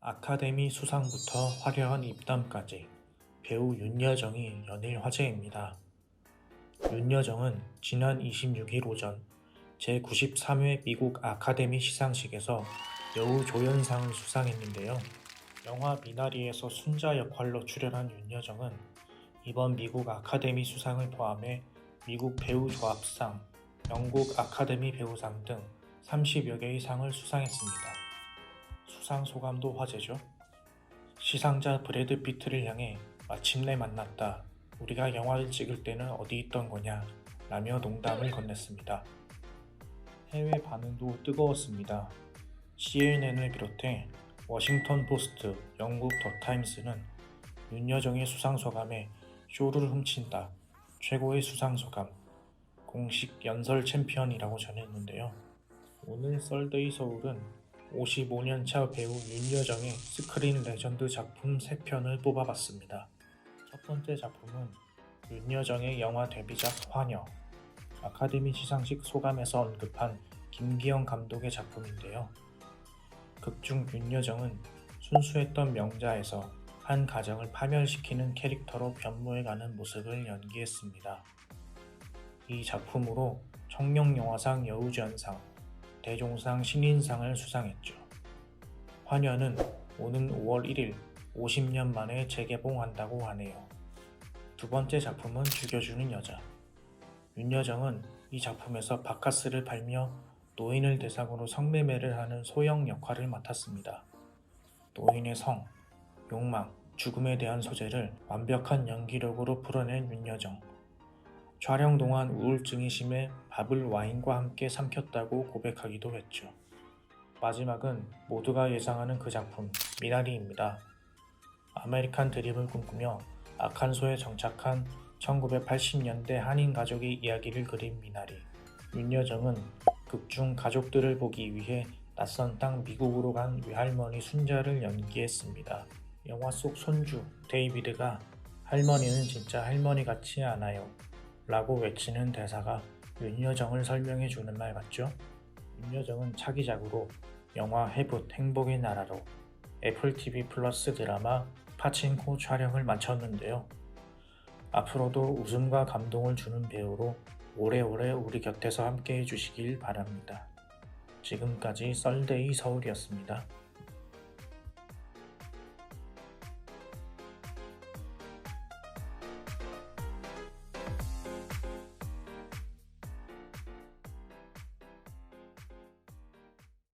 아카데미 수상부터 화려한 입담까지 배우 윤여정이 연일 화제입니다. 윤여정은 지난 26일 오전 제93회 미국 아카데미 시상식에서 여우 조연상을 수상했는데요. 영화 미나리에서 순자 역할로 출연한 윤여정은 이번 미국 아카데미 수상을 포함해 미국 배우 조합상, 영국 아카데미 배우상 등 30여 개의 상을 수상했습니다. 수상 소감도 화제죠. 시상자 브래드 피트를 향해 마침내 만났다. 우리가 영화를 찍을 때는 어디 있던 거냐? 라며 농담을 건넸습니다. 해외 반응도 뜨거웠습니다. CNN을 비롯해 워싱턴 포스트, 영국 더 타임스는 윤여정의 수상 소감에 쇼를 훔친다. 최고의 수상 소감. 공식 연설 챔피언이라고 전했는데요. 오늘 썰데이 서울은 55년차 배우 윤여정의 스크린 레전드 작품 3편을 뽑아봤습니다. 첫 번째 작품은 윤여정의 영화 데뷔작 화녀, 아카데미 시상식 소감에서 언급한 김기영 감독의 작품인데요. 극중 윤여정은 순수했던 명자에서 한 가정을 파멸시키는 캐릭터로 변모해가는 모습을 연기했습니다. 이 작품으로 청룡영화상 여우주연상, 대종상 신인상을 수상했죠. 화녀는 오는 5월 1일 50년 만에 재개봉한다고 하네요. 두 번째 작품은 죽여주는 여자. 윤여정은 이 작품에서 바카스를 팔며 노인을 대상으로 성매매를 하는 소형 역할을 맡았습니다. 노인의 성, 욕망, 죽음에 대한 소재를 완벽한 연기력으로 풀어낸 윤여정. 촬영 동안 우울증이 심해 밥을 와인과 함께 삼켰다고 고백하기도 했죠. 마지막은 모두가 예상하는 그 작품, 미나리입니다. 아메리칸 드림을 꿈꾸며 아칸소에 정착한 1980년대 한인 가족의 이야기를 그린 미나리. 윤여정은 극중 가족들을 보기 위해 낯선 땅 미국으로 간 외할머니 순자를 연기했습니다. 영화 속 손주 데이비드가 할머니는 진짜 할머니 같지 않아요. 라고 외치는 대사가 윤여정을 설명해 주는 말 같죠? 윤여정은 차기작으로 영화 해붓 행복의 나라로 애플 TV 플러스 드라마 파친코 촬영을 마쳤는데요. 앞으로도 웃음과 감동을 주는 배우로 오래오래 우리 곁에서 함께 해주시길 바랍니다. 지금까지 썰데이 서울이었습니다.